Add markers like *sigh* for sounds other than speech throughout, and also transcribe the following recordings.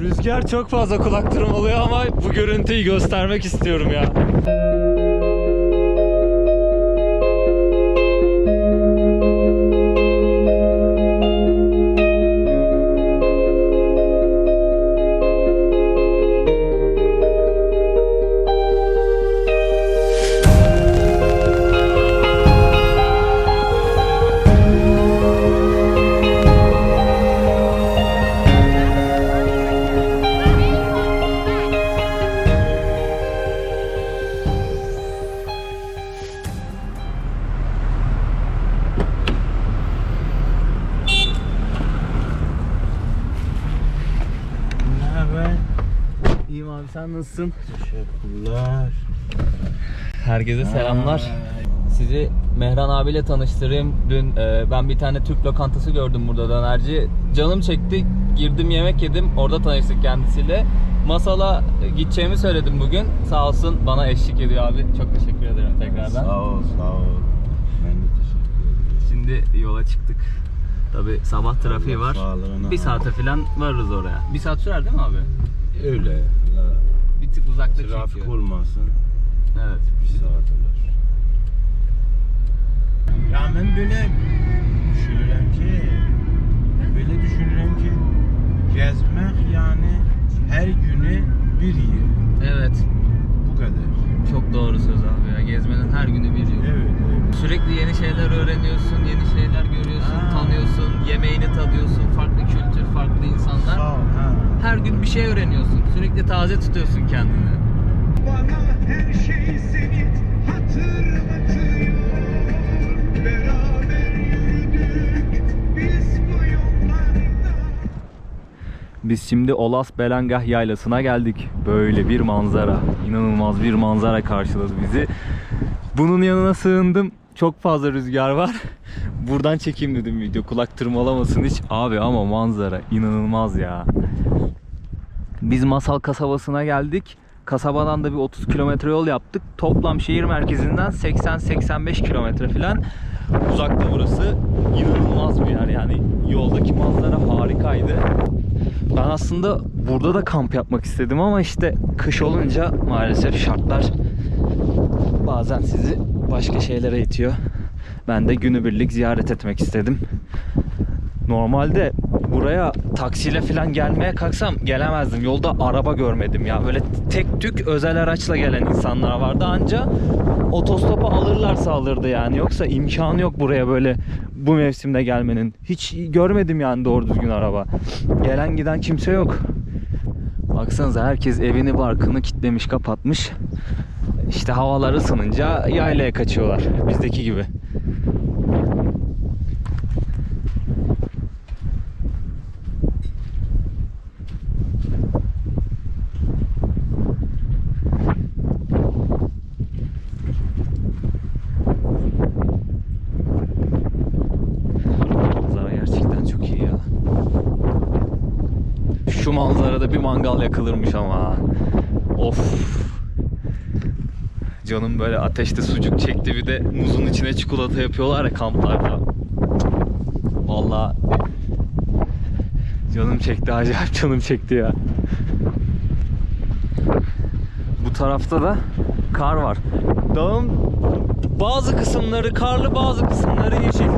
Rüzgar çok fazla kulak tırmalıyor ama bu görüntüyü göstermek istiyorum ya. Abi sen nasılsın? Teşekkürler. Herkese selamlar. Sizi Mehran abiyle tanıştırayım. Dün e, ben bir tane Türk lokantası gördüm burada dönerci. Canım çekti. Girdim yemek yedim. Orada tanıştık kendisiyle. Masala gideceğimi söyledim bugün. Sağ olsun bana eşlik ediyor abi. Çok teşekkür ederim tekrardan. Sağ ol, sağ ol. Ben de teşekkür ederim. Şimdi yola çıktık. Tabi sabah trafiği Allah var. Bir saate falan varırız oraya. Bir saat sürer değil mi abi? Öyle. Bir tık uzakta trafik çünkü. olmasın. Evet. Bir saat olur. Ya ben böyle düşünürüm ki böyle düşünürüm ki gezmek yani her günü bir yıl. Evet. Bu kadar. Çok doğru söz abi ya. Gezmenin her günü bir yıl. Evet, evet. Sürekli yeni şeyler öğreniyorsun, yeni şeyler görüyorsun, Ha. tanıyorsun, yemeğini tadıyorsun, farklı kültür, farklı insanlar. Sağ ol. Ha. Her gün bir şey öğreniyorsun. Sürekli taze tutuyorsun kendini. Bana her şey seni hatırlatıyor Beraber yürüdük biz bu yollarda Biz şimdi Olas Belangah Yaylası'na geldik. Böyle bir manzara, inanılmaz bir manzara karşıladı bizi. Bunun yanına sığındım. Çok fazla rüzgar var. Buradan çekeyim dedim video. Kulak tırmalamasın hiç. Abi ama manzara inanılmaz ya. Biz Masal kasabasına geldik. Kasabadan da bir 30 kilometre yol yaptık. Toplam şehir merkezinden 80-85 kilometre falan uzakta burası. İnanılmaz bir yer yani. Yoldaki manzara harikaydı. Ben aslında burada da kamp yapmak istedim ama işte kış olunca maalesef şartlar bazen sizi başka şeylere itiyor. Ben de günübirlik ziyaret etmek istedim. Normalde buraya taksiyle falan gelmeye kalksam gelemezdim. Yolda araba görmedim ya. Böyle tek tük özel araçla gelen insanlar vardı. Anca otostopa alırlarsa alırdı yani. Yoksa imkanı yok buraya böyle bu mevsimde gelmenin. Hiç görmedim yani doğru düzgün araba. Gelen giden kimse yok. Baksanıza herkes evini barkını kitlemiş kapatmış. İşte havalar ısınınca yaylaya kaçıyorlar. Bizdeki gibi. Manzara gerçekten çok iyi ya. Şu bir mangal yakılırmış ama. Of. Canım böyle ateşte sucuk çekti bir de muzun içine çikolata yapıyorlar ya kamplarda. Vallahi canım çekti acayip canım çekti ya. Bu tarafta da kar var. Dağın bazı kısımları karlı bazı kısımları yeşil.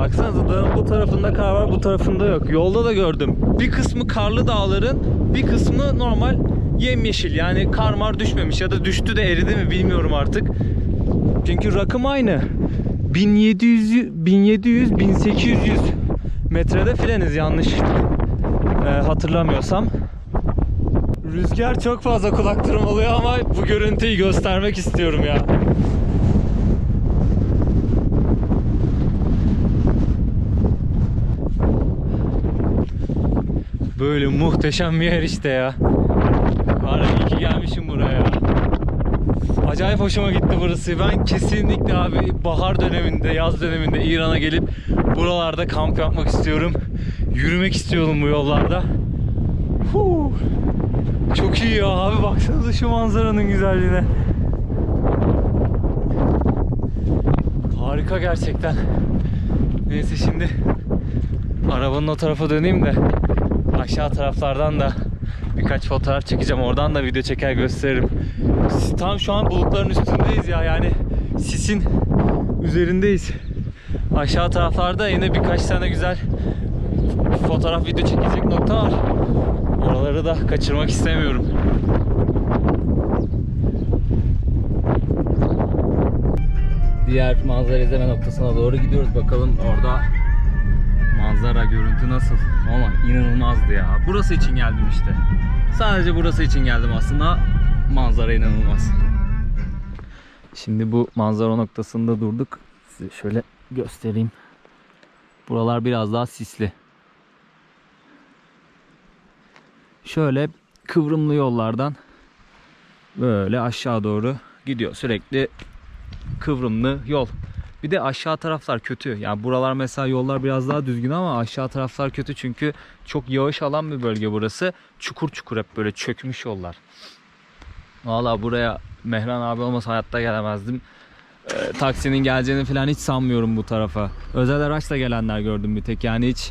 Baksanıza dağın bu tarafında kar var, bu tarafında yok. Yolda da gördüm. Bir kısmı karlı dağların, bir kısmı normal yemyeşil. Yani kar mar düşmemiş ya da düştü de eridi mi bilmiyorum artık. Çünkü rakım aynı. 1700 1700 1800 metrede fileniz yanlış e, hatırlamıyorsam. Rüzgar çok fazla kulak tırmalıyor ama bu görüntüyü göstermek istiyorum ya. Böyle muhteşem bir yer işte ya. Var iyi ki gelmişim buraya. Acayip hoşuma gitti burası. Ben kesinlikle abi bahar döneminde, yaz döneminde İran'a gelip buralarda kamp yapmak istiyorum. Yürümek istiyorum bu yollarda. Huu. Çok iyi ya abi baksanıza şu manzaranın güzelliğine. Harika gerçekten. Neyse şimdi arabanın o tarafa döneyim de aşağı taraflardan da birkaç fotoğraf çekeceğim. Oradan da video çeker gösteririm. Tam şu an bulutların üstündeyiz ya yani sisin üzerindeyiz. Aşağı taraflarda yine birkaç tane güzel fotoğraf video çekecek nokta var. Oraları da kaçırmak istemiyorum. Diğer manzara izleme noktasına doğru gidiyoruz. Bakalım orada manzara, görüntü nasıl? Ama inanılmazdı ya. Burası için geldim işte. Sadece burası için geldim aslında. Manzara inanılmaz. Şimdi bu manzara noktasında durduk. Size şöyle göstereyim. Buralar biraz daha sisli. Şöyle kıvrımlı yollardan böyle aşağı doğru gidiyor. Sürekli kıvrımlı yol. Bir de aşağı taraflar kötü. Yani buralar mesela yollar biraz daha düzgün ama aşağı taraflar kötü çünkü çok yağış alan bir bölge burası. Çukur çukur hep böyle çökmüş yollar. Valla buraya Mehran abi olmasa hayatta gelemezdim. Ee, taksinin geleceğini falan hiç sanmıyorum bu tarafa. Özel araçla gelenler gördüm bir tek. Yani hiç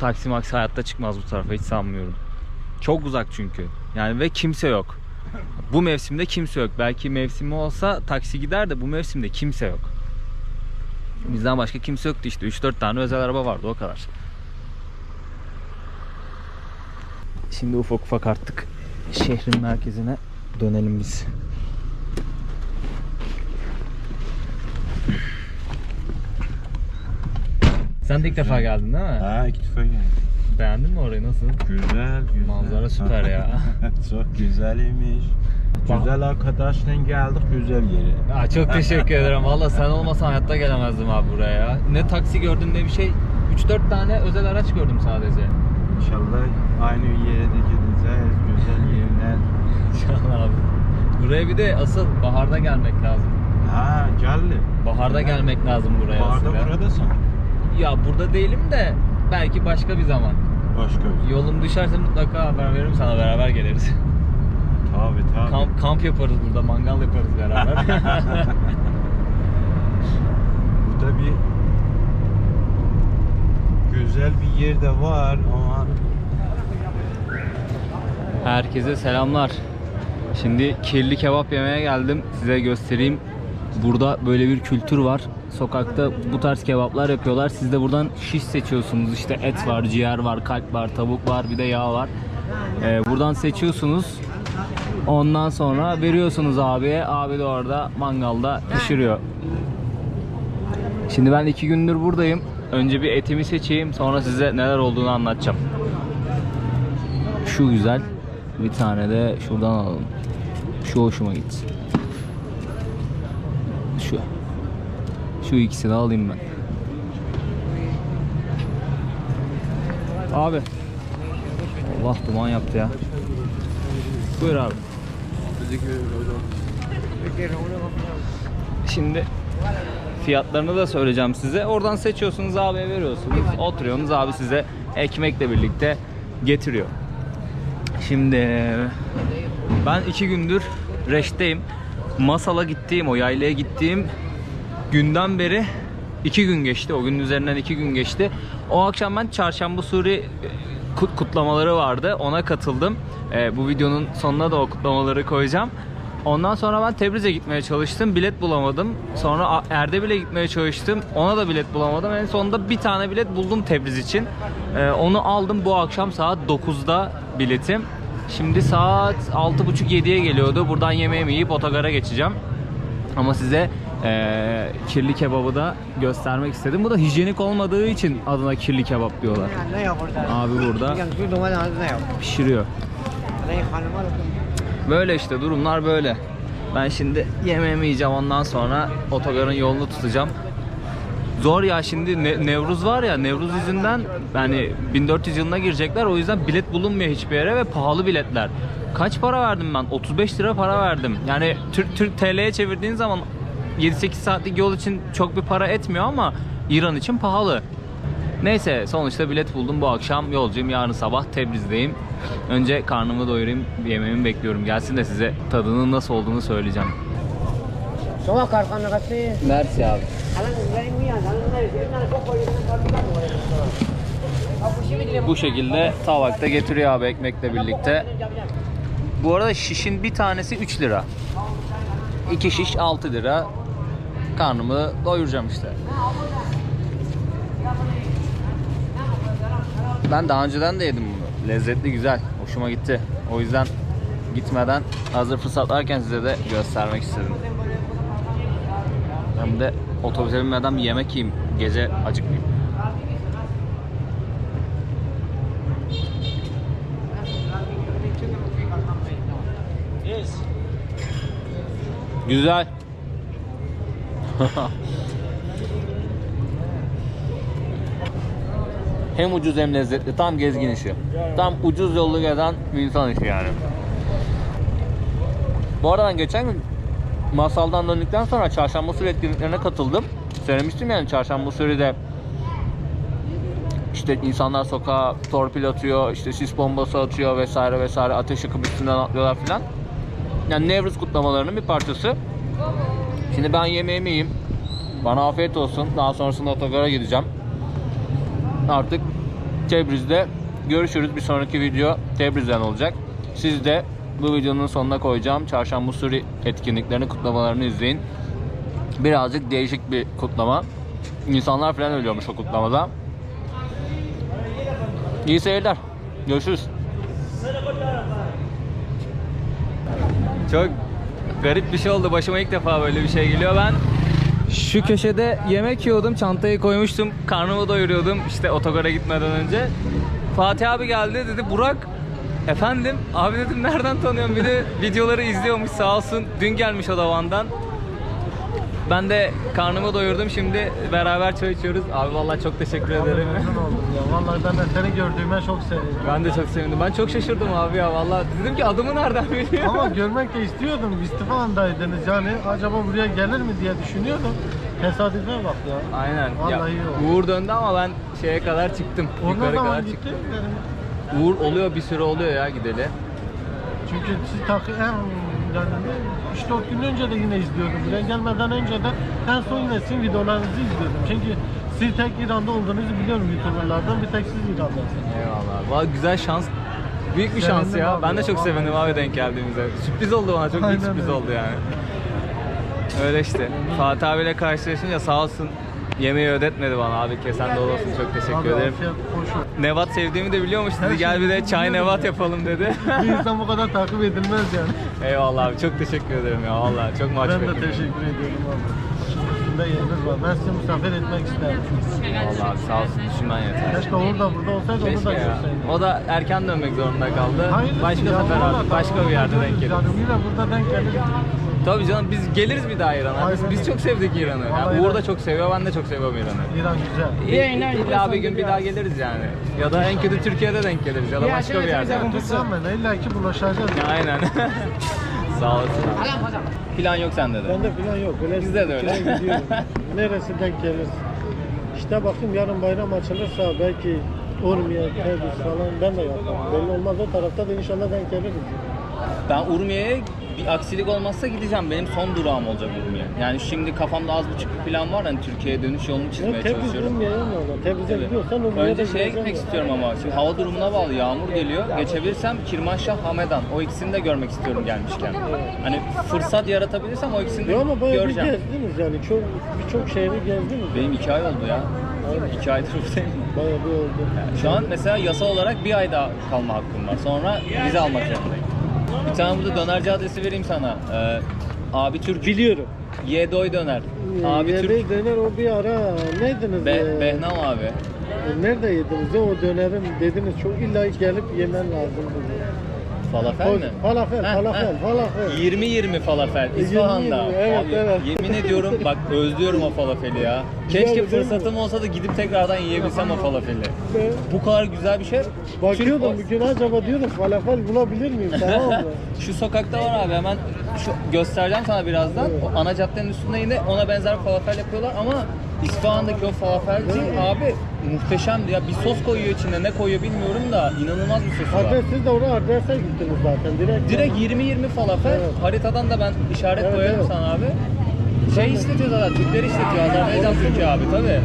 taksi maksi hayatta çıkmaz bu tarafa hiç sanmıyorum. Çok uzak çünkü. Yani ve kimse yok. Bu mevsimde kimse yok. Belki mevsimi olsa taksi gider de bu mevsimde kimse yok. Bizden başka kimse yoktu işte. 3-4 tane özel araba vardı o kadar. Şimdi ufak ufak artık şehrin merkezine dönelim biz. Sen de ilk defa geldin değil mi? Ha iki defa geldim. Beğendin mi orayı nasıl? Güzel güzel. Manzara süper ya. *laughs* Çok güzelmiş. Güzel arkadaşla geldik güzel yere. Aa, çok teşekkür ederim. Valla sen olmasan hayatta gelemezdim abi buraya ya. Ne taksi gördüm ne bir şey. 3-4 tane özel araç gördüm sadece. İnşallah aynı yere de gideceğiz. Güzel yerler. İnşallah abi. Buraya bir de asıl baharda gelmek lazım. Ha geldi. Baharda gelmek lazım buraya Baharda asıl ya. buradasın. Ya burada değilim de belki başka bir zaman. Başka bir. Yolum düşerse mutlaka haber veririm sana beraber geliriz. *laughs* Tabi tabi. Kamp, kamp yaparız burada, mangal yaparız beraber. *laughs* Burada bir güzel bir yer de var ama Herkese selamlar. Şimdi kirli kebap yemeye geldim. Size göstereyim. Burada böyle bir kültür var. Sokakta bu tarz kebaplar yapıyorlar. Siz de buradan şiş seçiyorsunuz. İşte et var, ciğer var, kalp var, tavuk var, bir de yağ var. Ee, buradan seçiyorsunuz. Ondan sonra veriyorsunuz abiye. Abi de orada mangalda pişiriyor. Şimdi ben iki gündür buradayım. Önce bir etimi seçeyim. Sonra size neler olduğunu anlatacağım. Şu güzel. Bir tane de şuradan alalım. Şu hoşuma gitti. Şu. Şu ikisini alayım ben. Abi. Allah duman yaptı ya. Buyur abi. Şimdi fiyatlarını da söyleyeceğim size. Oradan seçiyorsunuz abiye veriyorsunuz. Oturuyorsunuz abi size ekmekle birlikte getiriyor. Şimdi ben iki gündür reşteyim. Masala gittiğim, o yaylaya gittiğim günden beri iki gün geçti. O gün üzerinden iki gün geçti. O akşam ben Çarşamba Suri kut- kutlamaları vardı. Ona katıldım. E, bu videonun sonuna da o kutlamaları koyacağım. Ondan sonra ben Tebriz'e gitmeye çalıştım. Bilet bulamadım. Sonra Erdebil'e gitmeye çalıştım. Ona da bilet bulamadım. En sonunda bir tane bilet buldum Tebriz için. E, onu aldım bu akşam saat 9'da biletim. Şimdi saat 6.30-7'ye geliyordu. Buradan yemeğimi yiyip otogara geçeceğim. Ama size eee, kirli kebabı da göstermek istedim. Bu da hijyenik olmadığı için adına kirli kebap diyorlar. Ne yok burada? Abi burada pişiriyor. Böyle işte durumlar böyle. Ben şimdi yemeğimi yiyeceğim ondan sonra otogarın yolunu tutacağım. Zor ya şimdi Ne- Nevruz var ya Nevruz yüzünden yani 1400 yılına girecekler o yüzden bilet bulunmuyor hiçbir yere ve pahalı biletler. Kaç para verdim ben? 35 lira para verdim. Yani Türk, Türk TL'ye çevirdiğin zaman 7-8 saatlik yol için çok bir para etmiyor ama İran için pahalı. Neyse sonuçta bilet buldum bu akşam yolcuyum yarın sabah Tebriz'deyim. Önce karnımı doyurayım yemeğimi bekliyorum gelsin de size tadının nasıl olduğunu söyleyeceğim. Mersi abi. Bu şekilde tabakta getiriyor abi ekmekle birlikte. Bu arada şişin bir tanesi 3 lira. 2 şiş 6 lira. Karnımı doyuracağım işte. Ben daha önceden de yedim bunu. Lezzetli güzel. Hoşuma gitti. O yüzden gitmeden hazır fırsat varken size de göstermek istedim. Ben de otobüse binmeden bir yemek yiyeyim. Gece acıkmayayım. Güzel. *laughs* hem ucuz hem lezzetli. Tam gezgin işi. Tam ucuz yollu gezen bir insan işi yani. Bu arada geçen gün masaldan döndükten sonra çarşamba usulü etkinliklerine katıldım. Söylemiştim yani çarşamba usulü de işte insanlar sokağa torpil atıyor, işte sis bombası atıyor vesaire vesaire ateş yakıp üstünden atlıyorlar filan. Yani Nevruz kutlamalarının bir parçası. Şimdi ben yemeğimi yiyeyim. Bana afiyet olsun. Daha sonrasında otogara gideceğim. Artık Tebriz'de görüşürüz. Bir sonraki video Tebriz'den olacak. Siz de bu videonun sonuna koyacağım. Çarşamba usulü etkinliklerini, kutlamalarını izleyin. Birazcık değişik bir kutlama. İnsanlar falan ölüyormuş o kutlamada. İyi seyirler. Görüşürüz. Çok garip bir şey oldu. Başıma ilk defa böyle bir şey geliyor. Ben şu köşede yemek yiyordum. Çantayı koymuştum. Karnımı doyuruyordum. işte otogara gitmeden önce. Fatih abi geldi dedi Burak Efendim abi dedim nereden tanıyorum bir de videoları izliyormuş sağ olsun dün gelmiş o da ben de karnımı doyurdum şimdi beraber çay içiyoruz abi vallahi çok teşekkür ederim Memnun oldum ya. Vallahi ben de seni gördüğüme çok sevindim. ben de çok sevindim ben çok şaşırdım abi ya vallahi dedim ki adımı nereden biliyor Ama görmek de istiyordum. İstifa andaydınız yani. Acaba buraya gelir mi diye düşünüyordum. Tesadüfe bak ya. Aynen. Vallahi Ya, iyi oldu. Uğur döndü ama ben şeye kadar çıktım. Onlar Yukarı zaman kadar gitti. çıktım. Uğur oluyor bir süre oluyor ya gideli. Çünkü siz takı en yani 3-4 gün önce de yine izliyordum. Buraya gelmeden önce de en son yine sizin videolarınızı izliyordum. Çünkü siz tek İran'da olduğunuzu biliyorum YouTuber'lardan. Bir tek siz İran'dasınız. Eyvallah. Valla güzel şans. Büyük bir Sevindim şans ya. abi Ben de ya, çok vallahi. sevindim abi denk geldiğimize. Sürpriz oldu bana. Çok büyük Aynen sürpriz öyle. oldu yani. Öyle işte. Fatih abiyle karşılaşınca sağ olsun yemeği ödetmedi bana abi. Kesen dolu olsun. Çok teşekkür Abi ederim. afiyet hoş Nevat sevdiğimi de biliyormuş. Dedi gel bir de çay nevat ya. yapalım dedi. Bir insan bu kadar takip edilmez yani. Eyvallah abi. Çok teşekkür ederim ya. Vallahi çok mahcup Ben de teşekkür ediyorum abi. Üstünde yeriniz var. Ben sizi misafir etmek isterim. Vallahi sağ olsun. Düşünmen yeter. Keşke Uğur da burada olsaydı onu Keşke da ya. görseydim. O da erken dönmek zorunda kaldı. Hayırlısı başka ya, sefer vallahi abi. Başka bir yerde görürüz denk geliriz. Yani yine burada denk geliriz. Tabii canım biz geliriz bir daha İran'a. Biz, Aynen biz çok sevdik İran'ı. Yani Vallahi Uğur İran- da çok seviyor, ben de çok seviyorum İran'ı. İran güzel. İlla bir gün bir daha geliriz yani. Ya da en kötü Türkiye'de denk geliriz ya da başka bir yerde. Rağmen illa ki bulaşacağız. Aynen. *laughs* Sağ olasın. Plan yok sende de. Bende falan yok. Öyle Bizde de öyle. gidiyorum. *laughs* Neresi denk gelir? İşte bakayım yarın bayram açılırsa belki Urmiye, Tebriz falan ben de yaparım. Belli olmaz o tarafta da inşallah denk geliriz. Ben Urmiye'ye bir aksilik olmazsa gideceğim. Benim son durağım olacak Urmiye. Yani şimdi kafamda az buçuk bir plan var. Hani Türkiye'ye dönüş yolunu çizmeye Yok Tebriz çalışıyorum. Tebriz'e Evet. gidiyorsan Urmiye'ye Önce şeye gideceksin gitmek istiyorum ama. Şimdi hava durumuna bağlı. Yağmur geliyor. Geçebilirsem Kirmanşah, Hamedan. O ikisini de görmek istiyorum gelmişken. Hani fırsat yaratabilirsem o ikisini de Yok ama bayağı bir göreceğim. gezdiniz yani. Çok birçok şehri gezdiniz. Benim iki ay oldu ya. İki aydır buradayım. Bayağı bir oldu. Şu an mesela yasa olarak bir ay daha kalma hakkım var. Sonra vize almak zorundayım. Bir tane burada dönerci adresi vereyim sana. Ee, abi Türk. Biliyorum. Yedoy döner. Abi Yerde Türk. döner o bir ara neydiniz? Be, Ee, Behnam abi. e, Nerede yediniz o dönerim dediniz çok illa gelip yemen lazım. Falafel mi? Falafel, Heh, falafel, heh. falafel. 20-20 falafel İsfahan'da. 20-20, evet, Abi, evet. Yemin ediyorum bak *laughs* özlüyorum o falafeli ya. Güzel Keşke değil mi? fırsatım olsa da gidip tekrardan yiyebilsem o falafeli. Ben Bu kadar güzel bir şey. bakıyordum Çünkü bugün acaba diyorum falafel bulabilir miyim tamam mı? *laughs* Şu sokakta var abi hemen şu göstereceğim sana birazdan. Evet. O ana caddenin üstünde yine ona benzer falafel yapıyorlar ama İsfahan'daki o falafelci abi muhteşemdi ya. Bir sos koyuyor içine ne koyuyor bilmiyorum da inanılmaz bir sosu var. Adres siz de oraya adrese gittiniz zaten direkt. Direkt 20-20 falafel. Evet. Haritadan da ben işaret Evet, koyarım evet. sana abi. Şey işletiyor zaten, Türkleri işletiyor. Azerbaycan Türkiye abi tabi.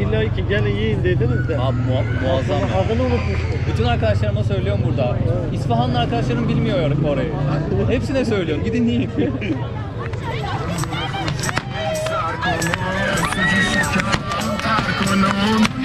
illa ki gelin yiyin dediniz de. Abi mu- muazzam ya. adını unutmuştum. Bütün arkadaşlarıma söylüyorum burada. İsfahanlı arkadaşlarım bilmiyor orayı. Hepsine söylüyorum. Gidin yiyin. *laughs* Arconon, se justificar, Arconon.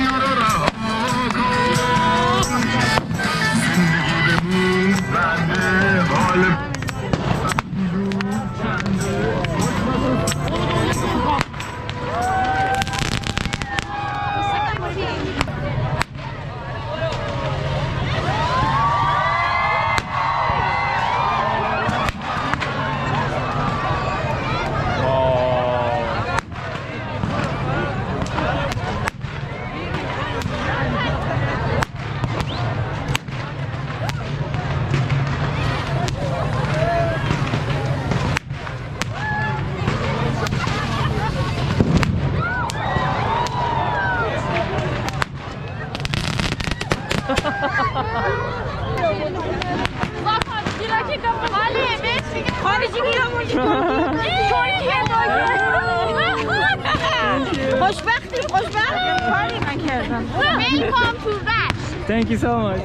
Thank you so much.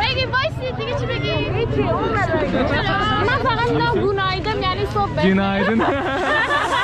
Peki baş sesini çürüyün. Peki onlara. Ben sana günaydın yani sohbet. Günaydın. *laughs*